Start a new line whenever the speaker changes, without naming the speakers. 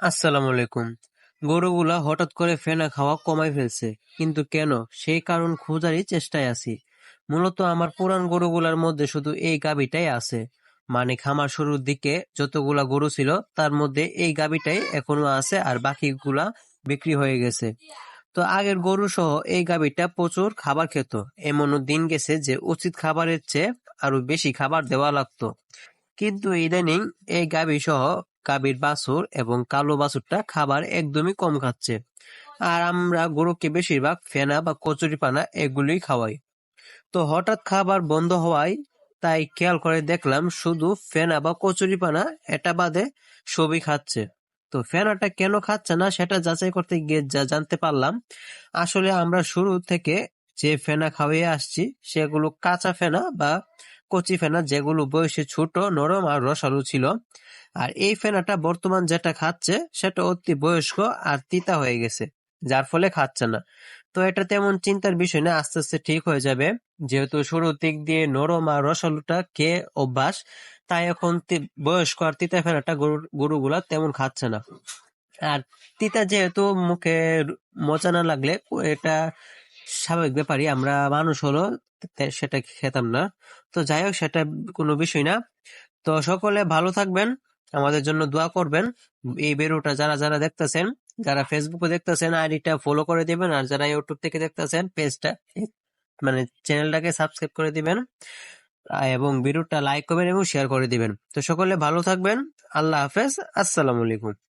আসসালামু আলাইকুম। গরুগুলা হঠাৎ করে ফেনা খাওয়া কমাই ফেলছে, কিন্তু কেন? সেই কারণ খোঁজারই চেষ্টায় আছি। মূলত আমার পুরান গরুগুলার মধ্যে শুধু এই গাভীটাই আছে। মানে খামার শুরুর দিকে যতগুলা গরু ছিল, তার মধ্যে এই গাভীটাই এখনও আছে আর বাকিগুলা বিক্রি হয়ে গেছে। তো আগের গরু সহ এই গাভীটা প্রচুর খাবার খেত। এমনও দিন গেছে যে উচিত খাবারের চেয়ে আরও বেশি খাবার দেওয়া লাগতো। কিন্তু ইদানিং এই গাভী সহ গাভীর বাছুর এবং কালো বাছুরটা খাবার একদমই কম খাচ্ছে। আর আমরা গরুকে বেশিরভাগ ফেনা বা কচুরিপানা এগুলোই খাওয়াই। তো হঠাৎ খাবার বন্ধ হওয়ায় তাই খেয়াল করে দেখলাম শুধু ফেনা বা কচুরিপানা এটা বাদে সবই খাচ্ছে। তো ফেনাটা কেন খাচ্ছে না সেটা যাচাই করতে গিয়ে যা জানতে পারলাম। আসলে আমরা শুরু থেকে যে ফেনা খাওয়িয়ে আসছি সেগুলো কাঁচা ফেনা বা কচি ফেনা যেগুলো বয়সে ছোট, নরম আর রসালো ছিল। আর এই ফেনাটা বর্তমান যেটা খাচ্ছে, সেটা অতি বয়স্ক আর তিতা হয়ে গেছে, যার ফলে খাচ্ছে না। তো এটা তেমন চিন্তার বিষয় না, আস্তে আস্তে ঠিক হয়ে যাবে। যেহেতু শুরুর দিক দিয়ে নরম আর রসালুটা খেয়ে অভ্যাস, তাই এখন বয়স্ক আর তিতা ফেনাটা গরু, গরুগুলা তেমন খাচ্ছে না। আর তিতা যেহেতু মুখে মজা না লাগলে, এটা স্বাভাবিক ব্যাপারই। আমরা মানুষ হলো সেটা খেতাম না। তো যাই হোক, সেটা কোনো বিষয় না। তো সকলে ভালো থাকবেন, আমাদের জন্য দোয়া করবেন। এই ভিডিওটা যারা যারা দেখতেছেন, যারা ফেসবুকে দেখতেছেন, আইডিটা ফলো করে দিবেন, আর যারা ইউটিউব থেকে দেখতেছেন পেজটা মানে চ্যানেলটাকে সাবস্ক্রাইব করে দিবেন এবং ভিডিওটা লাইক করবেন এবং শেয়ার করে দিবেন। তো সকলে ভালো থাকবেন, আল্লাহ হাফেজ, আসসালামু আলাইকুম।